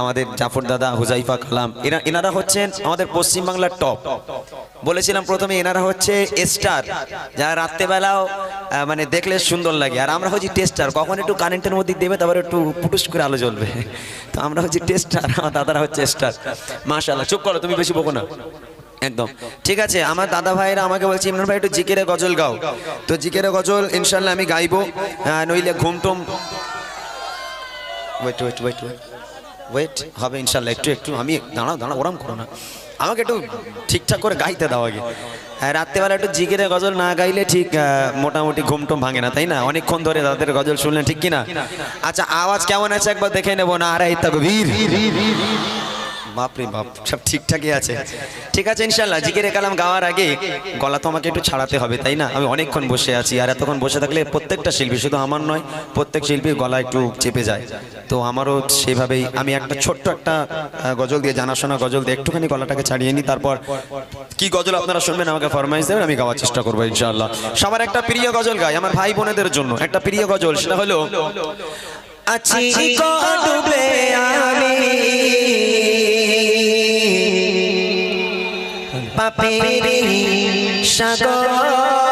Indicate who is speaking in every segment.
Speaker 1: আমাদের জাফর দাদা, হুজাইফা কালাম, এরা এনারা হচ্ছেন আমাদের পশ্চিমবাংলার টপ বলেছিলাম প্রথমে এনারা হচ্ছে স্টার যারা রাত্রেবেলাও মানে দেখলে সুন্দর লাগে। আর আমরা হচ্ছি টেস্টার কখন একটু কারেন্টের মধ্যে দেবে, তারপর একটু পুটুস করে আলো জ্বলবে। তো আমরা হচ্ছি টেস্টার আমার দাদারা হচ্ছে স্টার মাশাল্লাহ চুপ করো, তুমি বেশি বকো না। একদম। ঠিক আছে, আমার দাদা ভাইরা আমাকে বলছে, ইমরান ভাই, একটু জিকেরে গজল গাও। তো জিকেরে গজল ইনশাল্লাহ আমি গাইবো। নইলে ঘুমটুম wait wait wait wait wait হবে ইনশাল্লাহ, একটু একটু, আমি দাঁড়াও দাঁড়াও, ওরম করো না। আমাকে একটু ঠিকঠাক করে গাইতে দাও আগে। হ্যাঁ রাত্রেবেলা একটু জিগিরে গজল না গাইলে ঠিক মোটামুটি ঘুমটুম ভাঙে না, তাই না? অনেকক্ষণ ধরে তাদের গজল শুনলেন, ঠিক কিনা? আচ্ছা আওয়াজ কেমন আছে একবার দেখে নেব না আরে তকবীর। বাপরে বাপ, সব ঠিকঠাকই আছে। ঠিক আছে ইনশাল্লাহ জিকিরে কালাম গাওয়ার আগে গলা তো আমাকে একটু ছাড়াতে হবে, তাই না? আমি অনেকক্ষণ বসে আছি, আর এতক্ষণ বসে থাকলে প্রত্যেকটা শিল্পী, শুধু আমার নয়, প্রত্যেক শিল্পীর গলা একটু চেপে যায়। তো আমারও সেভাবেই, আমি একটা ছোট্ট একটা গজল দিয়ে, জানাশোনা গজল দিয়ে একটুখানি গলাটাকে ছাড়িয়ে নিই, তারপর কি গজল আপনারা শুনবেন আমাকে ফরমাইশ দেবেন, আমি গাওয়ার চেষ্টা করব, ইনশাআল্লাহ। সবার একটা প্রিয় গজল গাই, আমার ভাই বোনেদের জন্য একটা প্রিয় গজল, সেটা হলো, আছি ডুবে আমি। পাপের সাগরে।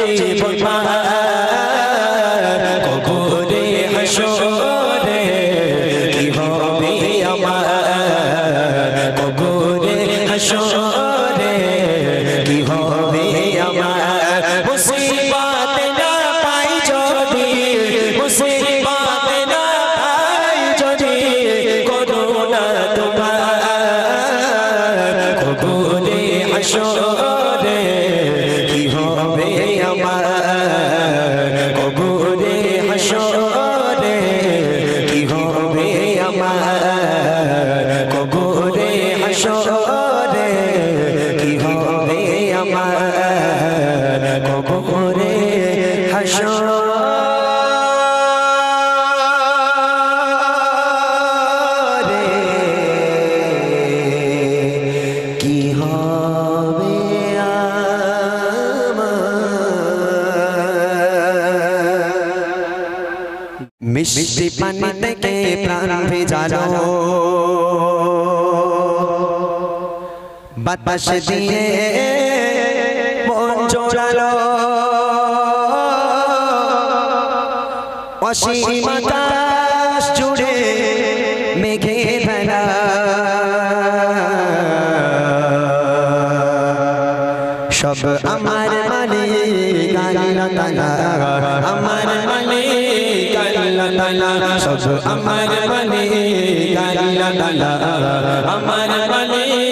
Speaker 1: মুজিব বাংলা হাসরে কি হবে মিষ্টি পানি থেকে প্রাণ ভেজালো বাতাস দিয়ে মন জোড়ালো। অসীম আকাশ জুড়ে মেঘে ফেলা সব আমার মালিক আমার মালিক সব আমার মালিক আমার মালিক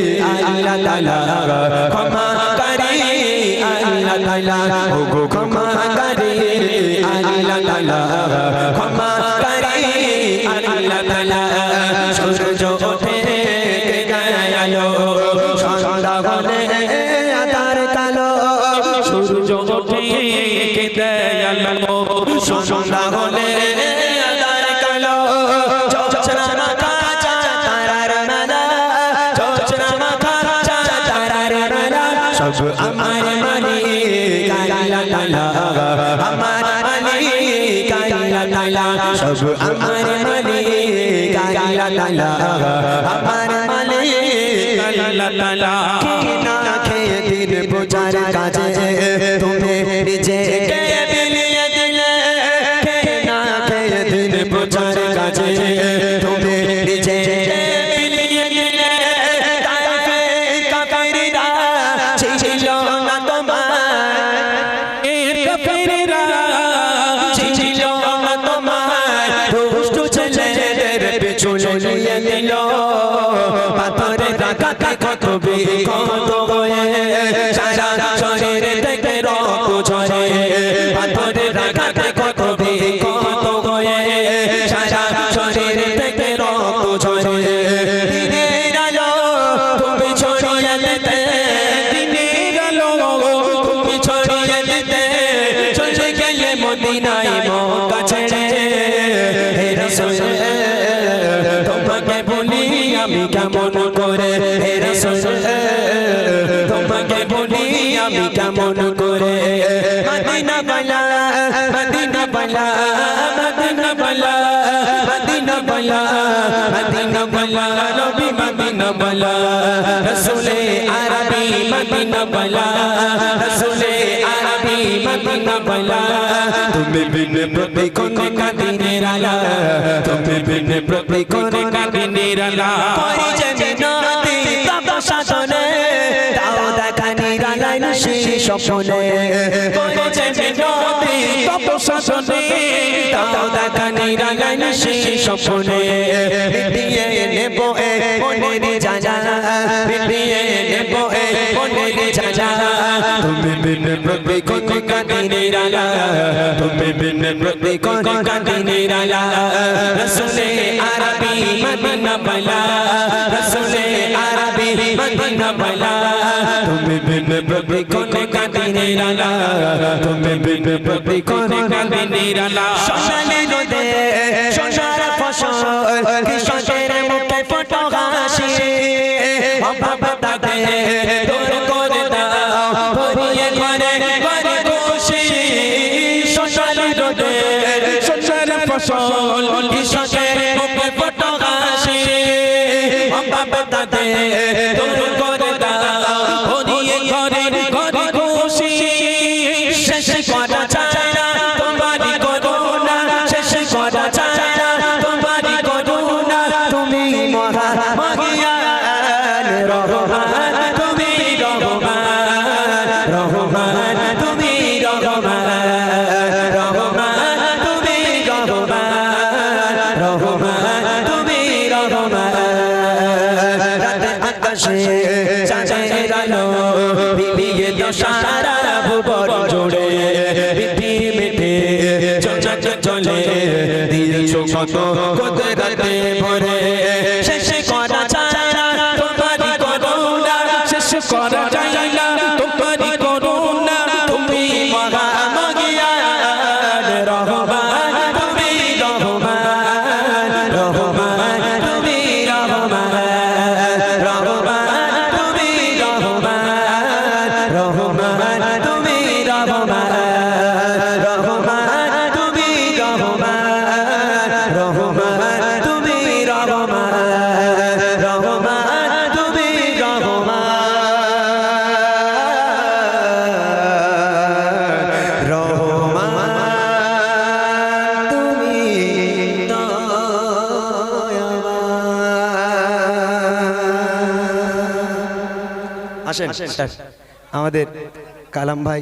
Speaker 1: আল্লাহ তাআলা ক্ষমা করি আল্লাহ তাআলা ওগো, ক্ষমা করি আল্লাহ তাআলা ক্ষমা করি আল্লাহ তাআলা সূর্য ওঠে, গেলো। সন্ধ্যা হলে আধার কালো।
Speaker 2: সূর্য ওঠে কে
Speaker 1: সন্ধ্যা হলে কি না খেয়ে দিন বোঝার কাজে তুমি নিজেকে বিলিয়ে দিলে না খেয়ে দিন বোঝার কাজে তুমি নিজেকে বিলিয়ে দিলে ছিল না তোমার
Speaker 2: এর কাফেরেরা
Speaker 1: মদিনা বালা মদিনা বালা মদিনা বালা মদিনা বালা নবী মদিনা বালা রসুলে আরবি মদিনা বালা রসুলে আরবি মদিনা বালা তুমি বিন প্রতি কোন কাদিনের আলা তুমি বিন প্রতি কোন
Speaker 2: কাদিনের আলা
Speaker 1: করি যে মিনতি তব সাধনে দাও দেখা নিরালাই সেই স্বপ্নে করি তব সাধনে দাও দেখা নিরালাই সেই স্বপ্নে বিটিয়ে নেব এ মনের জানা বিটিয়ে নেব এ মনের জানা তুমি বিন প্রতি কোন কাদিনের আলা তুমি বিন প্রতি কোন কাদিনের আলা রসুলে আরবি মদিনা বলা, রসুলে আরবি মদিনা বলা। তুমি বিবে প্রতি কোনে কাদিনের আলা তুমি বিবে প্রতি কোনে
Speaker 2: কাদিনের আলা
Speaker 1: শশানে রোদে শশার ফসল কৃষকের মুখে ফটো হাসি। অভাব তাকে
Speaker 3: পাশে
Speaker 1: চাঁদের আলো বিবিয়ে দশারা ভুবন জোড়ে পৃথিবীতে চলে দিয়েছ কত
Speaker 3: আসেন। আমাদের কালাম ভাই